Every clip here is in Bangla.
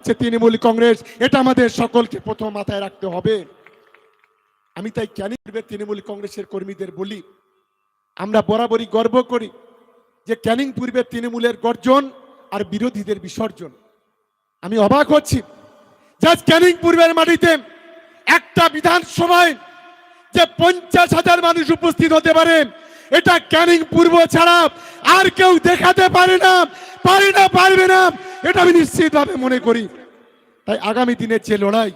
হচ্ছে তৃণমূল কংগ্রেস, এটা আমাদের সকলকে প্রথম মাথায় রাখতে হবে। আমি তাই পূর্বের তৃণমূল কংগ্রেসের কর্মীদের বলি? আমরা বরাবরই গর্ব করি যে ক্যানিং পূর্বের তৃণমূলের গর্জন আর বিরোধীদের বিসর্জন। আমি অবাক হচ্ছি যে ক্যানিং পূর্বের মাটিতে একটা বিধানসভায় যে পঞ্চাশ হাজার মানুষ উপস্থিত হতে পারে এটা ক্যানিং পূর্ব ছাড়া আর কেউ দেখাতে পারে না পারে না, পারবে না। এটা আমি নিশ্চিতভাবে মনে করি। তাই আগামী দিনের যে লড়াই,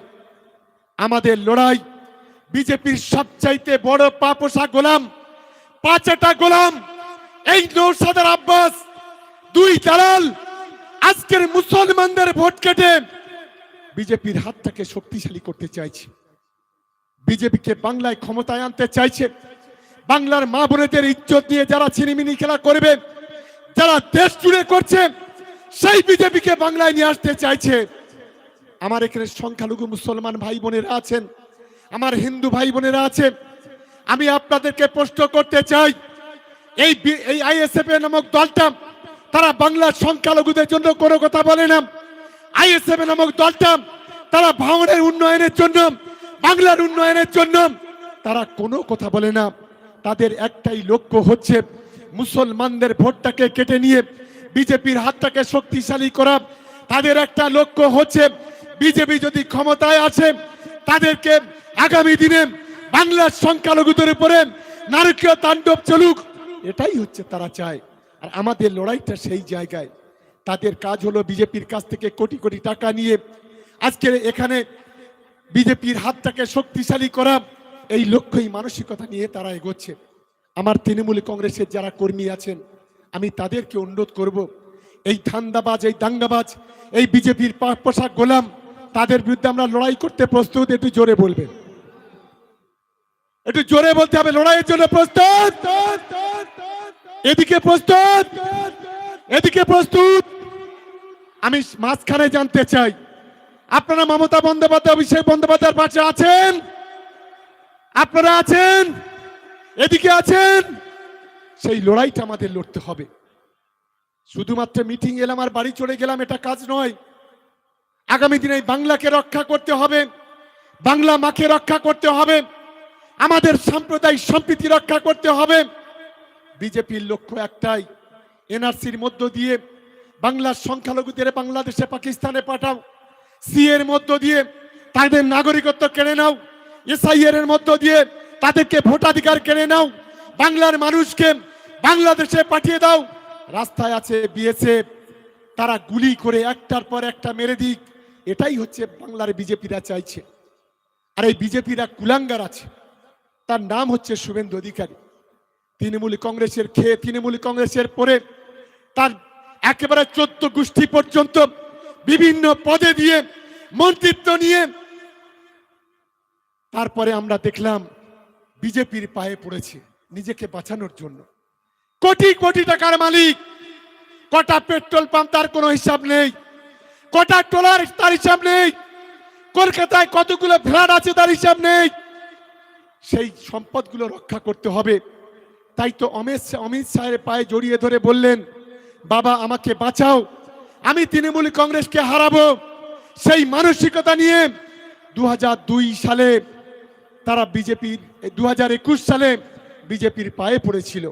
আমাদের লড়াই, বিজেপির সবচাইতে বড় পাপোষা গোলাম, পাঁচটা গোলাম, এই নৌসাদার আব্বাস, দুই দালাল, আজকের মুসলমানদের ভোট কেটে বিজেপির হাতটাকে শক্তিশালী করতে চাইছে। বিজেপিকে বাংলায় ক্ষমতায় আনতে চাইছে। বাংলার মা বোনেদের ইজ্জত নিয়ে যারা ছিনিমিনি খেলা করবে, যারা দেশ জুড়ে করছে, সেই বিজেপিকে বাংলায় নিয়ে আসতে চাইছে। আমার এখানে সংখ্যালঘু মুসলমান ভাই বোনেরা আছেন, আমার হিন্দু ভাই বোনেরা আছে আমি আপনাদেরকে প্রশ্ন করতে চাই, এই এই আইএসএফ নামক দলটা তারা বাংলার সংখ্যালঘুদের জন্য কোনো কথা বলে না। আইএসএফ নামক দলটা তারা ভাঙনের উন্নয়নের জন্য, বাংলার উন্নয়নের জন্য তারা কোনো কথা বলে না। তাদের একটাই লক্ষ্য হচ্ছে মুসলমানদের ভোটটাকে কেটে নিয়ে বিজেপির হাতটাকে শক্তিশালী করা। তাদের একটা লক্ষ্য হচ্ছে বিজেপি যদি ক্ষমতায় আছে, তাদেরকে আগামী দিনে বাংলার সংখ্যালঘুদের উপরে নারকীয় তাণ্ডব চলুক। এটাই হচ্ছে তারা চায়। আর আমাদের লড়াইটা সেই জায়গায়। তাদের কাজ হলো বিজেপির কাছ থেকে কোটি কোটি টাকা নিয়ে আজকে এখানে বিজেপির হাতটাকে শক্তিশালী করা। এই লক্ষ্যই মানসিকতা নিয়ে তারা এগোচ্ছে। আমার তৃণমূল কংগ্রেসের যারা কর্মী আছেন, আমি তাদেরকে অনুরোধ করব, এই ধান্দাবাজ, এই দাঙ্গাবাজ, এই বিজেপির পোশাক গোলাম, তাদের বিরুদ্ধে আমরা লড়াই করতে প্রস্তুত, একটু জোরে বলবেন। একটু জোরে বলতে হবে, লড়াইয়ের জন্য প্রস্তুত। এদিকে প্রস্তুত। এদিকে প্রস্তুত। আমি মাঝখানে জানতে চাই, আপনারা মমতা বন্দ্যোপাধ্যায়, অভিষেক বন্দ্যোপাধ্যায়ের পাশে আছেন? আপনারা আছেন? এদিকে আছেন? সেই লড়াইটা আমাদের লড়তে হবে। শুধুমাত্র মিটিং এলাম আর বাড়ি চলে গেলাম, এটা কাজ নয়। আগামী দিনে বাংলাকে রক্ষা করতে হবে। বাংলা মাকে রক্ষা করতে হবে। আমাদের সাম্প্রদায়িক সম্প্রীতি রক্ষা করতে হবে। বিজেপির লক্ষ্য একটাই, এনআরসির মধ্য দিয়ে বাংলার সংখ্যালঘুদের বাংলাদেশে পাকিস্তানে পাঠাও। সি এর মধ্য দিয়ে তাদের নাগরিকত্ব কেড়ে নাও। এসআইআর মধ্য দিয়ে তাদেরকে ভোটাধিকার কেড়ে নাও, বাংলার মানুষকে বাংলাদেশে পাঠিয়ে দাও। রাস্তায় আছে বিএসএফ, তারা গুলি করে একটার পর একটা মেরে দিক। এটাই হচ্ছে বাংলার বিজেপিরা চাইছে। আর এই বিজেপিরা কুলাঙ্গার আছে। তার নাম হচ্ছে শুভেন্দু অধিকারী। তৃণমূল কংগ্রেসের খেয়ে তৃণমূল কংগ্রেসের পরে তার একেবারে চোদ্দ গোষ্ঠী পর্যন্ত বিভিন্ন পদে দিয়ে মন্ত্রিত্ব নিয়ে তারপরে আমরা দেখলাম বিজেপির পায়ে পড়েছে নিজেকে বাঁচানোর জন্য। কোটি কোটি টাকার মালিক, কটা পেট্রোল পাম্প তার কোনো হিসাব নেই, কটা ট্রলার তার হিসাব নেই, কলকাতায় কতগুলো ফ্ল্যাট আছে তার হিসাব নেই। সেই সম্পদগুলো রক্ষা করতে হবে। তাই তো অমিত অমিত শাহের পায়ে জড়িয়ে ধরে বললেন, বাবা, আমাকে বাঁচাও। আমি তৃণমূল কংগ্রেসকে হারাবো। সেই মানসিকতা নিয়ে দু হাজার দুই সালে তারা বিজেপির দু হাজার একুশ সালে বিজেপির পায়ে পড়েছিল।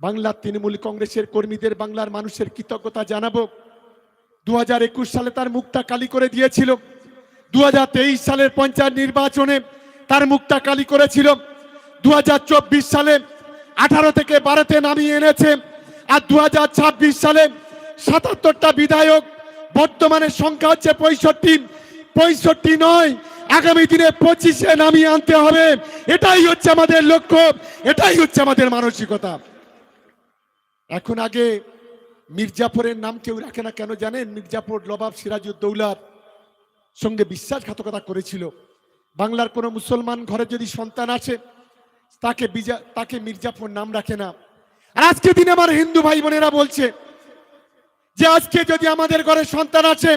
বাংলার তৃণমূল কংগ্রেসের কর্মীদের, বাংলার মানুষের কৃতজ্ঞতা জানাব। দু হাজার একুশ সালে তার মুখটা কালি করে দিয়েছিল। দু হাজার তেইশ সালের পঞ্চায়েত নির্বাচনে তার মুখটা কালি করেছিল। দু হাজার চব্বিশ সালে আঠারো থেকে বারোতে নামিয়ে এনেছে। আর দু হাজার ছাব্বিশ সালে সাতাত্তরটা বিধায়ক, বর্তমানে সংখ্যা হচ্ছে পঁয়ষট্টি। পঁয়ষট্টি নয় আগামী দিনে পঁচিশে নামিয়ে আনতে হবে। এটাই হচ্ছে আমাদের লক্ষ্য, এটাই হচ্ছে আমাদের মানসিকতা। এখন আগে মির্জাফরের নাম কেউ রাখে না, কেন জানেন? মির্জাফর নবাব সিরাজউদ্দৌলার সঙ্গে বিশ্বাসঘাতকতা করেছিল। বাংলার কোনো মুসলমান ঘরে যদি সন্তান আছে তাকে বিজা, তাকে মির্জাফর নাম রাখে না। আর আজকে দিনে আমার হিন্দু ভাই বোনেরা বলছে যে আজকে যদি আমাদের ঘরে সন্তান আছে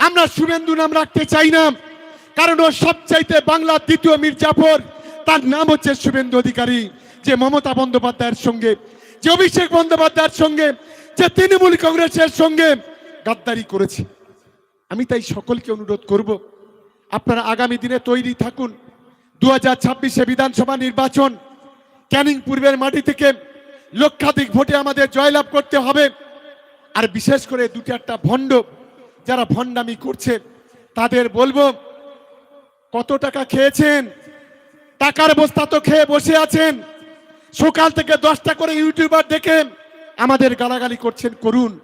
আমরা শুভেন্দু নাম রাখতে চাই না। কারণ ও সবচাইতে বাংলার দ্বিতীয় মির্জাফর। তার নাম হচ্ছে শুভেন্দু অধিকারী, যে মমতা বন্দ্যোপাধ্যায়ের সঙ্গে, যে অভিষেক বন্দ্যোপাধ্যায়ের সঙ্গে, যে তৃণমূল কংগ্রেসের সঙ্গে গাদ্দারি করেছে। আমি তাই সকলকে অনুরোধ করব, আপনারা আগামী দিনে তৈরি থাকুন। দু হাজার ছাব্বিশে বিধানসভা নির্বাচন, ক্যানিং পূর্বের মাটি থেকে লক্ষাধিক ভোটে আমাদের জয়লাভ করতে হবে। আর বিশেষ করে দুটি একটা ভণ্ড, যারা ভণ্ডামি করছে, তাদের বলব কত টাকা খেয়েছেন? টাকার বস্তা তো খেয়ে বসে আছেন। সকাল থেকে দশটা করে ইউটিউবার দেখে আমাদের গালাগালি করছেন, করুন।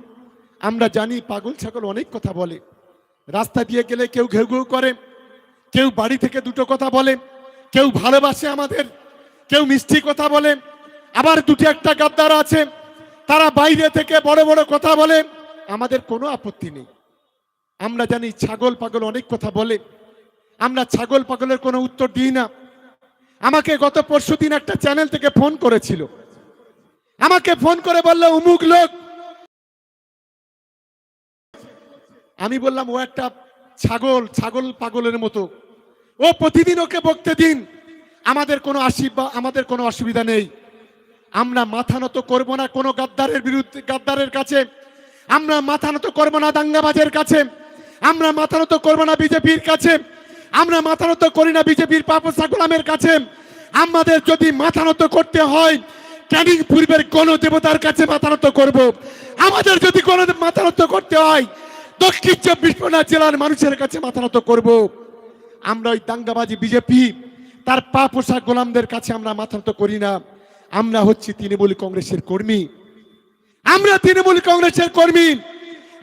আমরা জানি পাগল ছাগল অনেক কথা বলে। রাস্তা দিয়ে গেলে কেউ ঘেউ ঘেউ করে, কেউ বাড়ি থেকে দুটো কথা বলে, কেউ ভালোবাসে আমাদের, কেউ মিষ্টি কথা বলে। আবার দুটি একটা গাদ্দার আছে, তারা বাইরে থেকে বড় বড় কথা বলে। আমাদের কোনো আপত্তি নেই। আমরা জানি ছাগল পাগল অনেক কথা বলে। আমরা ছাগল পাগলের কোনো উত্তর দিই না। আমাকে গত পরশু দিন একটা চ্যানেল থেকে ফোন করেছিল। আমাকে ফোন করে বলল উমুক লোক। আমি বললাম, ও একটা ছাগল ছাগল পাগলের মতো। ও প্রতিদিন ওকে বকতে দিন। আমাদের কোনো আশীর্বাদ আমাদের কোনো অসুবিধা নেই। আমরা মাথা নত করব না কোনো গাদ্দারের বিরুদ্ধে, গাদ্দারের কাছে। আমরা মাথা নত করব না দাঙ্গাবাজের কাছে। আমরা মাথা নত করব না বিজেপির কাছে। আমরা মাথা নত করি না বিজেপির পাপসা গোলামের কাছে। আমাদের যদি মাথা নত করতে হয় ক্যানিং পূর্বের কোন দেবতার কাছে মাথা নত করব। আমাদের যদি কোনো মাথা নত করতে হয়, দক্ষিণ চব্বিশ পরগনা জেলার মানুষের কাছে মাথা নত করব। আমরা ওই দাঙ্গাবাজি বিজেপি, তার পা পোষা গোলামদের কাছে আমরা মাথা নত করি না। আমরা হচ্ছি তৃণমূল কংগ্রেসের কর্মী। আমরা তৃণমূল কংগ্রেসের কর্মী।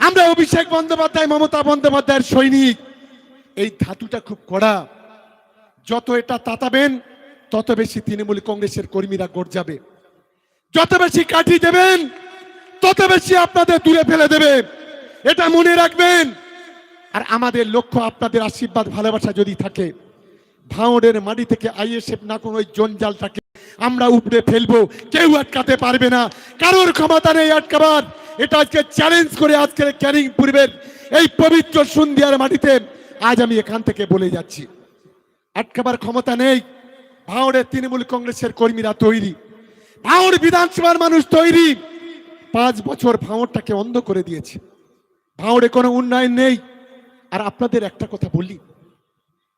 আমরা অভিষেক বন্দ্যোপাধ্যায়, মমতা বন্দ্যোপাধ্যায়ের সৈনিক। এই ধাতুটা খুব কড়া। যত এটা তাতাবেন, তত বেশি তৃণমূল কংগ্রেসের কর্মীরা গড় যাবে যত বেশি কাঠি দেবেন, তত বেশি আপনাদের দূরে ফেলে দেবে। এটা মনে রাখবেন। আর আমাদের লক্ষ্য আপনাদের আশীর্বাদ, ভালোবাসা যদি থাকে ভাঁড়ের মাটি থেকে আইএসএফ না কোনো ওই জঞ্জালটাকে আমরা উপড়ে ফেলব। কেউ আটকাতে পারবে না। কারোর ক্ষমতা নেই আটকাবার। এটা আজকে চ্যালেঞ্জ করে আজকের ক্যারিং পূর্বের এই পবিত্র সন্ধিয়ার মাটিতে আজ আমি এখান থেকে বলে যাচ্ছি। আটকাবার ক্ষমতা নেই। ভাঁড়ের তৃণমূল কংগ্রেসের কর্মীরা তৈরি। ভাঁড় বিধানসভার মানুষ তৈরি। পাঁচ বছর ভাঁড়টাকে অন্ধ করে দিয়েছে। ভাঁড়ে কোনো উন্নয়ন নেই। আর আপনাদের একটা কথা বলি।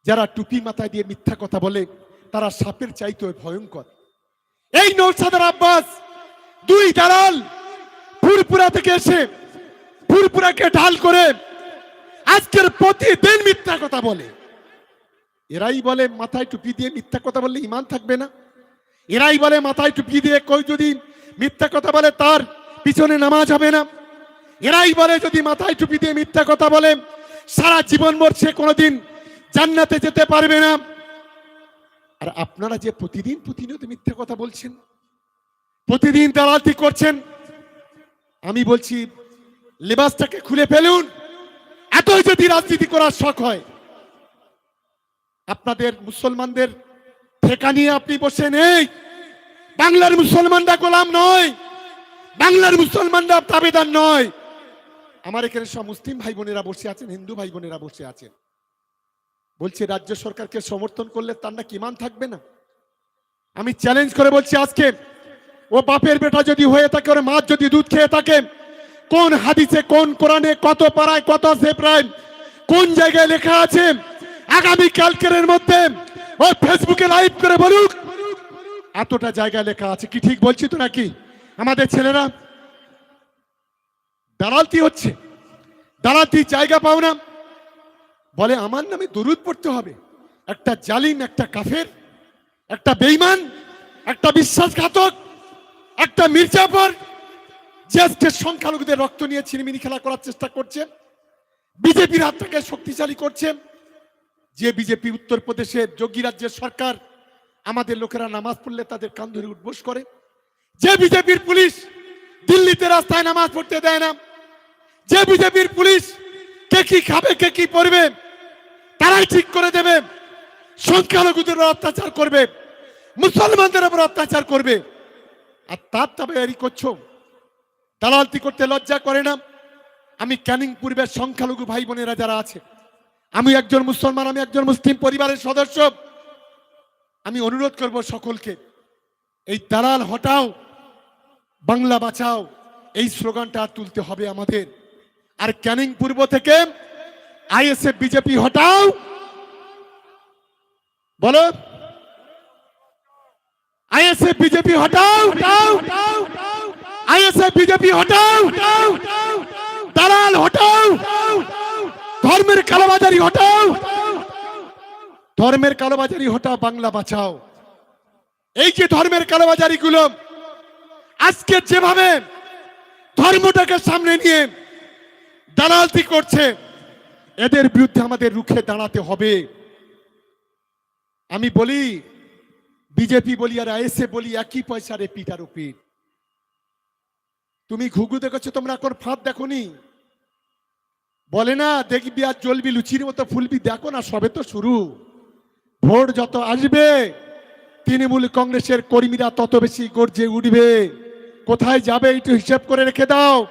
যারা টুপি মাথায় দিয়ে মিথ্যা কথা বলে, তারা সাপের চাইতে ভয়ঙ্কর। এই নৌসাদার আব্বাস, দুই দালাল ফুরপুরা থেকে এসে ফুরপুরাকে ঢাল করে আজকের প্রতিদিন মিথ্যা কথা বলে। এরাই বলে, মাথায় টুপি দিয়ে মিথ্যা কথা বললে ইমান থাকবে না। এরাই বলে, মাথায় টুপি দিয়ে কই যদি মিথ্যা কথা বলে, তার পিছনে নামাজ হবে না। এরাই বলে, যদি মাথায় টুপি দিয়ে মিথ্যা কথা বলে, সারা জীবন সে কোনোদিন জান্নাতে যেতে পারবে না। আর আপনারা যে প্রতিদিন প্রতিনিয়ত মিথ্যা কথা বলছেন, প্রতিদিন দালালতি করছেন, আমি বলছি, লেবাসটাকে খুলে ফেলুন। এতই যদি রাজনীতি করার শখ হয়। আপনাদের মুসলমানদের ঠেকা নিয়ে আপনি বসে নেই বাংলার মুসলমানরা গোলাম নয়, বাংলার মুসলমানরা দাবেদার নয়। আমার এখানে সব মুসলিম ভাই বোনেরা বসে আছেন, হিন্দু ভাই বোনেরা বসে আছেন। বলছে, রাজ্য সরকারকে সমর্থন করলে তার না কিমান থাকবে না? আমি চ্যালেঞ্জ করে বলছি আজকে, ও বাপের বেটা যদি হয়ে থাকে, ওর মা যদি দুধ খেয়ে থাকে কোন হাদিসে, কোন কোরআনে কত পাড়ায়, কত সেপ্রায় কোন জায়গায় লেখা আছে? আগামী কালকের মধ্যে ও ফেসবুকে লাইভ করে বলুক। এতটা জায়গায় লেখা আছে, কি ঠিক বলছি তো নাকি? আমাদের ছেলেরা, দালালতি হচ্ছে। দালালতি জায়গা পাও না। বলে, আমার নামে দরুদ পড়তে হবে। একটা জালিম, একটা কাফের, একটা বেইমান একটা বিশ্বাসঘাতক, একটা মির্জাফর যে সংখ্যালঘুদের রক্ত নিয়ে ছিনিমিনি খেলা করার চেষ্টা করছে। বিজেপির হাতটাকে শক্তিশালী করছে। যে বিজেপি উত্তরপ্রদেশের যোগী রাজ্যের সরকার, আমাদের লোকেরা নামাজ পড়লে তাদের কান ধরে উঠবোস করে। যে বিজেপির পুলিশ দিল্লিতে রাস্তায় নামাজ পড়তে দেয় না। যে বিজেপির পুলিশ কে কি খাবে, কে কি পড়বে, তারাই ঠিক করে দেবে। সংখ্যালঘুদের অত্যাচার করবে। মুসলমানদের উপর অত্যাচার করবে। আর তার তবে এরই করছ। দালালতি করতে লজ্জা করে না? আমি ক্যানিং পূর্বের সংখ্যালঘু ভাই বোনেরা যারা আছে, আমি একজন মুসলমান, আমি একজন মুসলিম পরিবারের সদস্য। আমি অনুরোধ করব সকলকে, এই দালাল হটাও, বাংলা বাঁচাও, এই স্লোগানটা তুলতে হবে আমাদের। আর ক্যানিং পূর্ব থেকে আইএসএফ, বিজেপি হটাও। বলো, আইএসএফ, বিজেপি হটাও হটাও হটাও। আইএসএফ বিজেপি হটাও, দালাল হটাও, ধর্মের কালোবাজারি হটাও, ধর্মের কালোবাজারি হটাও, বাংলা বাঁচাও। এই যে ধর্মের কালোবাজারি গুলো আজকে যেভাবে ধর্মটাকে সামনে নিয়ে দালালতি করছে, এদের বিরুদ্ধে আমাদের রুখে দাঁড়াতে হবে। আমি বলি, বিজেপি বলি আর আইএসএ বলি, একই পয়সারে পিটার পিঠ তুমি ঘুঘু দেখেছ, তোমরা এখন ফাঁদ দেখোনি। বলে না, দেখবি আর জ্বলবি, লুচির মতো ফুলবি, দেখো না, সবে তো শুরু। ভোট যত আসবে, তৃণমূল কংগ্রেসের কর্মীরা তত বেশি গর্জে উঠবে। কোথায় যাবে, একটু হিসেব করে রেখে দাও।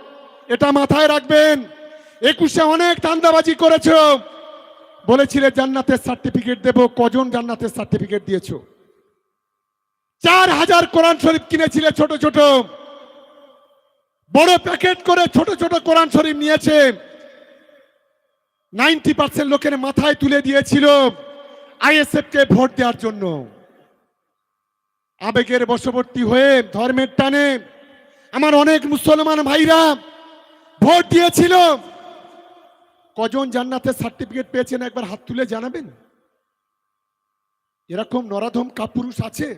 এটা মাথায় রাখবেন। একুশে অনেক দান্দাবাজি করেছ। বলেছিলে, জান্নাতের সার্টিফিকেট দেব। কজন জান্নাতের সার্টিফিকেট দিয়েছ? চার হাজার কোরআন শরীফ কিনেছিলে ছোট ছোট। বড় প্যাকেট করে ছোট ছোট কোরআন শরীফ নিয়েছে। নাইনটি পার্সেন্ট লোকের মাথায় তুলে দিয়েছিল আইএসএফ কে ভোট দেওয়ার জন্য। আবেগের বশবর্তী হয়ে ধর্মের টানে আমার অনেক মুসলমান ভাইরা ভোট দিয়েছিল। কজন জান্নাতের সার্টিফিকেট পেয়েছেন একবার হাত তুলে জানাবেন? এরকম নরাধম কাপুরুষ আছে?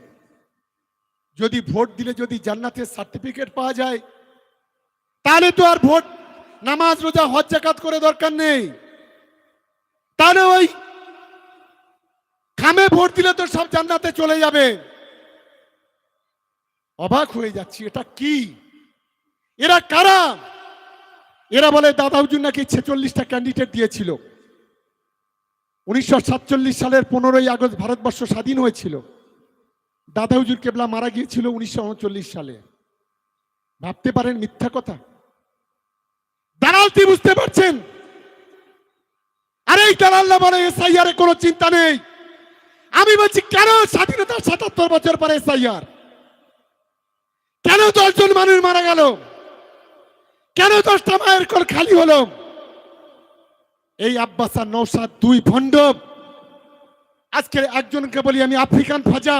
যদি ভোট দিলে যদি জান্নাতের সার্টিফিকেট পাওয়া যায় তাহলে তো আর ভোট, নামাজ, রোজা, হজ, জাকাত করে দরকার নেই। তাহলে ওই খামে ভোট দিলে তো সব জান্নাতে চলে যাবে। অবাক হয়ে যাচ্ছি, এটা কি? এরা কারা? এরা বলে দাদা নাকি ছেচল্লিশটা ক্যান্ডিডেট দিয়েছিল। উনিশশো সাতচল্লিশ সালের পনেরোই আগস্ট ভারতবর্ষ স্বাধীন হয়েছিল। দাদা হুজুর কেবলা মারা গিয়েছিল উনিশশো উনচল্লিশ সালে। ভাবতে পারেন মিথ্যা কথা? দালালতি বুঝতে পারছেন? আরে এই দালাল্লা বলে এসআইআর এর কোনো চিন্তা নেই। আমি বলছি, কেন স্বাধীনতার সাতাত্তর বছর পরে এসআইআর কেন দশজন মানুষ মারা গেল? কেন দশটা মায়ের কল খালি হলো? এই আব্বাস আর নৌসাদ দুই ভণ্ড। আজকে একজনকে বলি, আমি আফ্রিকান ফাজা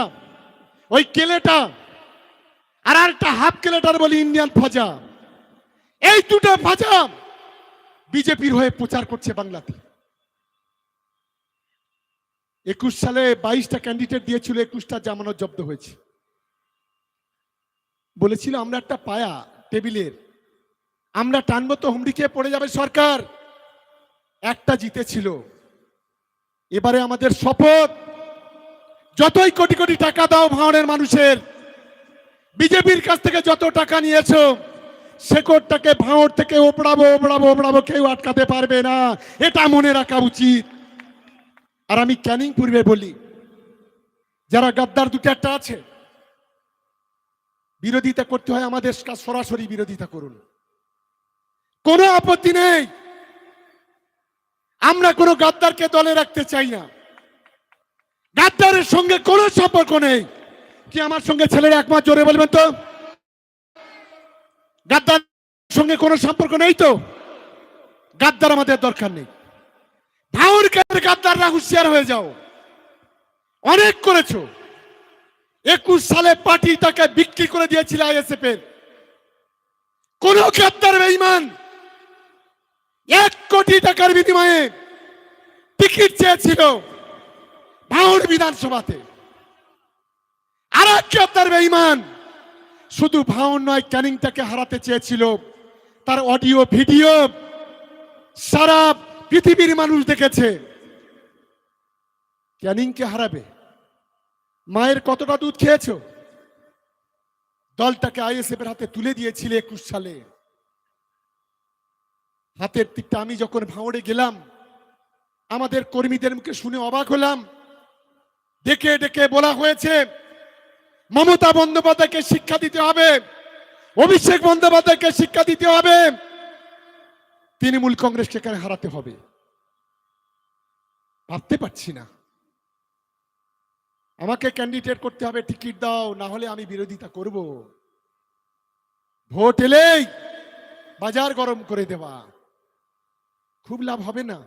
ওই কেলেটা। আর একটা হাফ কেলেটার বলি, ইন্ডিয়ান ফাজা এই দুটো ফাজা বিজেপির হয়ে প্রচার করছে বাংলাতে। একুশ সালে বাইশটা ক্যান্ডিডেট দিয়েছিল, একুশটা জামানত জব্দ হয়েছে। বলেছিল, আমরা একটা পায়া টেবিলের, আমরা টানবো তো হুমড়ি খেয়ে পড়ে যাবে সরকার। একটা জিতেছিল। এবারে আমাদের শপথ, যতই কোটি কোটি টাকা দাও ভাঙনের মানুষের, বিজেপির কাছ থেকে যত টাকা নিয়েছো শেকড়টাকে ভাঁড় থেকে ওপড়াবো ওপড়াবো ওপড়াবো, কেউ আটকাতে পারবে না। এটা মনে রাখা উচিত। আর আমি ক্যানিং পূর্বে বলি, যারা গাদ্দার দুটো একটা আছে, বিরোধিতা করতে হয় আমাদের সরাসরি বিরোধিতা করুন। কোনো আপত্তি নেই। আমরা কোনো গাদ্দারকে দলে রাখতে চাই না। গাদ্দারের সঙ্গে কোনো সম্পর্ক নেই। কি আমার সঙ্গে ছেলেরা একমাত্র জোরে বলবেন তো? গাদ্দার সঙ্গে কোনো সম্পর্ক নেই তো? গাদ্দার আমাদের দরকার নেই। ভাউর গাদ্দাররা হুঁশিয়ার হয়ে যাও। অনেক করেছ। একুশ সালে পার্টি তাকে বিক্রি করে দিয়েছিল আইএসএফ এর। কোন গাদ্দার বেইমান এক কোটি টাকার বিনিময়ে টিকিট চেয়েছিল ভাঙড় বিধানসভাতে। আর এক গাদ্দার বেইমান শুধু ভাঙড় নয়, ক্যানিংটাকে হারাতে চেয়েছিল। তার অডিও, ভিডিও সারা পৃথিবীর মানুষ দেখেছে। ক্যানিংকে হারাবে। মায়ের কতটা দুধ খেয়েছো? দলটাকে আইএসএফ এর হাতে তুলে দিয়েছিলে একুশ সালে। হাতের দিকটা আমি যখন ভাঙড়ে গেলাম, আমাদের কর্মীদের মুখে শুনে অবাক হলাম। ডেকে ডেকে বলা হয়েছে মমতা বন্দ্যোপাধ্যায়কে শিক্ষা দিতে হবে, অভিষেক বন্দ্যোপাধ্যায়কে শিক্ষা দিতে হবে, তৃণমূল কংগ্রেসকে এখানে হারাতে হবে। ভাবতে পারছি না। আমাকে ক্যান্ডিডেট করতে হবে টিকিট দাও, না হলে আমি বিরোধিতা করব। ভোট এলেই বাজার গরম করে দেওয়া। খুব লাভ হবে না।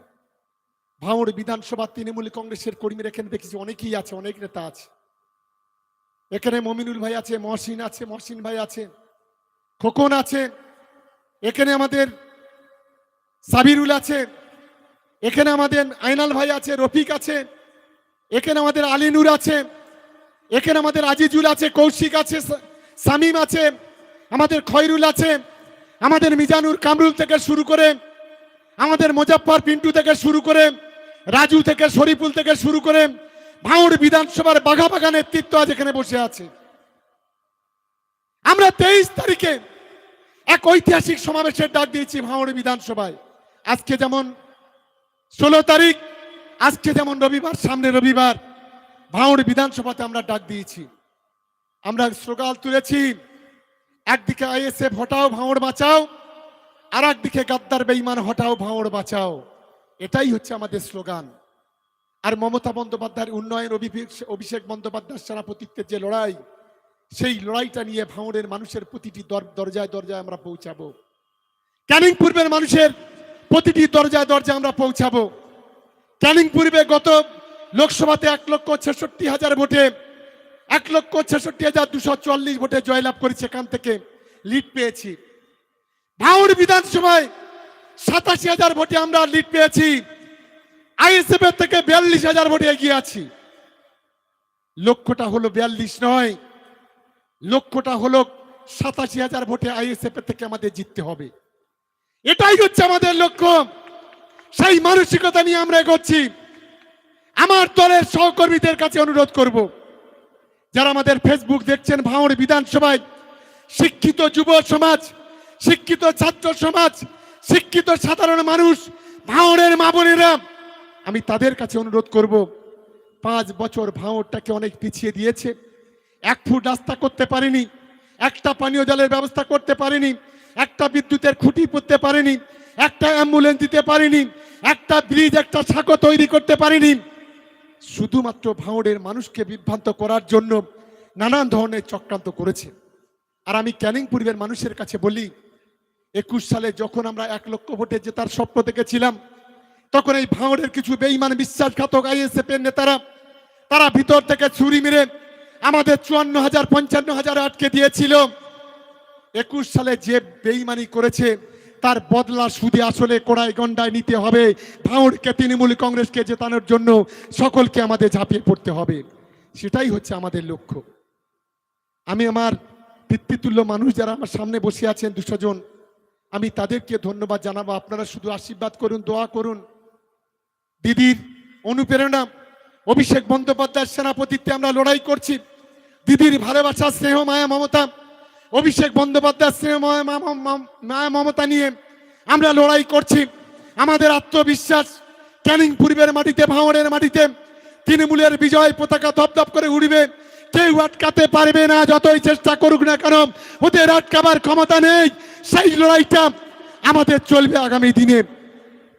ভাঙড় বিধানসভা তৃণমূল কংগ্রেসের কর্মীরা এখানে দেখেছি অনেকেই আছে, অনেক নেতা আছে। এখানে মমিনুল ভাই আছে, মহসিন আছে, মহসিন ভাই আছে, খোকন আছে, এখানে আমাদের সাবিরুল আছে, এখানে আমাদের আইনাল ভাই আছে, রফিক আছে, এখানে আমাদের আলিনুর আছে, এখানে আমাদের আজিজুল আছে, কৌশিক আছে সামিম আছে, আমাদের খয়রুল আছে, আমাদের মিজানুর কামরুল থেকে শুরু করে, আমাদের মোজাফফর পিন্টু থেকে শুরু করে, রাজু থেকে শরীফুল থেকে শুরু করে ভাঙড় বিধানসভার বাঘা বাঘা নেতৃত্ব আজ এখানে বসে আছে। আমরা তেইশ তারিখে এক ঐতিহাসিক সমাবেশের ডাক দিয়েছি ভাঙড় বিধানসভায়। আজকে যেমন ষোলো তারিখ, আজকে যেমন রবিবার, সামনে রবিবার ভাঙড় বিধানসভাতে আমরা ডাক দিয়েছি। আমরা স্লোগান তুলেছি, একদিকে আইএসএফ হটাও ভাঙড় বাঁচাও আর একদিকে গাদ্দার বেইমান হটাও ভাঙড় বাঁচাও। এটাই হচ্ছে আমাদের স্লোগান। আর মমতা বন্দ্যোপাধ্যায়ের উন্নয়ন অভিষেক বন্দ্যোপাধ্যায়ের সেনাপতিত্বের যে লড়াই, সেই লড়াইটা নিয়ে ভাঙড়ের মানুষের প্রতিটি দর- দরজায় দরজায় আমরা পৌঁছাবো। ক্যানিং পূর্বের মানুষের প্রতিটি দরজায় দরজায় আমরা পৌঁছাবো। ক্যানিং পূর্বে গত লোকসভাতে এক লক্ষ ছেষট্টি হাজার ভোটে, এক লক্ষ ছেষট্টি হাজার দুশো চুয়াল্লিশ ভোটে জয়লাভ করেছে এখান থেকে লিড পেয়েছি। ভাঙড় বিধানসভায় সাতাশি হাজার ভোটে আমরা লিড পেয়েছি। আইএসএফ এর থেকে বিয়াল্লিশ হাজার ভোটে এগিয়ে আছি। লক্ষ্যটা হলো বিয়াল্লিশ নয়। লক্ষ্যটা হলো সাতাশি হাজার ভোটে আইএসএফ থেকে আমাদের জিততে হবে। এটাই হচ্ছে আমাদের লক্ষ্য। সেই মানসিকতা নিয়ে আমরা এগোচ্ছি। আমার দলের সহকর্মীদের কাছে অনুরোধ করব। যারা আমাদের ফেসবুক দেখছেন, ভাঙড় বিধানসভায়, শিক্ষিত যুব সমাজ, শিক্ষিত ছাত্র সমাজ, শিক্ষিত সাধারণ মানুষ, ভাঙড়ের মা বোনেরা আমি তাদের কাছে অনুরোধ করব, পাঁচ বছর ভাঙড়টাকে অনেক পিছিয়ে দিয়েছে। এক ফুট রাস্তা করতে পারেনি, একটা পানীয় জলের ব্যবস্থা করতে পারেনি, একটা বিদ্যুতের খুঁটি পুঁততে পারেনি, একটা অ্যাম্বুলেন্স দিতে পারেনি, একটা ব্রিজ, একটা সাঁকো তৈরি করতে পারেনি। শুধুমাত্র ভাঙড়ের মানুষকে বিভ্রান্ত করার জন্য নানান ধরনের চক্রান্ত করেছে। আর আমি ক্যানিং পূর্বের মানুষের কাছে বলি, একুশ সালে যখন আমরা এক লক্ষ ভোটে জেতার স্বপ্ন দেখেছিলাম তখন এই ভাঙড়ের কিছু বেইমান বিশ্বাসঘাতক আইএসএফ এর নেতারা, তারা ভিতর থেকে ছুরি মেরে আমাদের চুয়ান্ন হাজার, পঞ্চান্ন হাজার আটকে দিয়েছিল। একুশ সালে যে বেইমানি করেছে, তার বদলা সুদে আসলে কোড়াই গন্ডায় নিতে হবে। ভাঙড়কে তৃণমূল কংগ্রেসকে জেতানোর জন্য সকলকে আমাদের ঝাঁপিয়ে পড়তে হবে। সেটাই হচ্ছে আমাদের লক্ষ্য। আমি আমার পিতৃতুল্য মানুষ যারা আমার সামনে বসে আছেন দুশো জন, আমি তাদেরকে ধন্যবাদ জানাব। আপনারা শুধু আশীর্বাদ করুন, দোয়া করুন। দিদির অনুপ্রেরণা, অভিষেক বন্দ্যোপাধ্যায়ের সেনাপতিত্বে আমরা লড়াই করছি। দিদির ভালোবাসা, স্নেহ, মায়া, মমতা, অভিষেক বন্দ্যোপাধ্যায়ের স্নেহ, মায়া মায়া, মমতা নিয়ে আমরা লড়াই করছি। আমাদের আত্মবিশ্বাস, ক্যানিং পূর্বের মাটিতে, ভাঙড়ের মাটিতে, তৃণমূলের বিজয় পতাকা দপদপ করে উড়বে। কেউ আটকাতে পারবে না, যতই চেষ্টা করুক না কেন, ওদের আটকাবার ক্ষমতা নেই, সেই লড়াইটা আমাদের চলবে আগামী দিনে।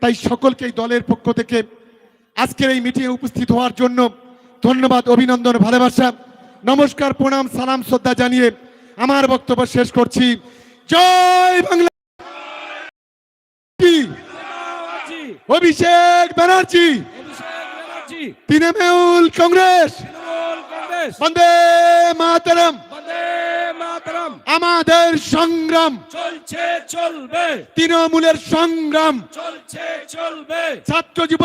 তাই সকলকে এই দলের পক্ষ থেকে আজকের এই মিটিংয়ে উপস্থিত হওয়ার জন্য ধন্যবাদ অভিনন্দন ভালোবাসা। নমস্কার প্রণাম সালাম শ্রদ্ধা জানিয়ে আমার বক্তব্য শেষ করছি। জয় বাংলা। অভিষেক ব্যানার্জি। তৃণমূল কংগ্রেস। বন্দে মাতরম। আমাদের সংগ্রাম। চলছে চলবে। তৃণমূলের সংগ্রাম। চলছে চলবে। ছাত্র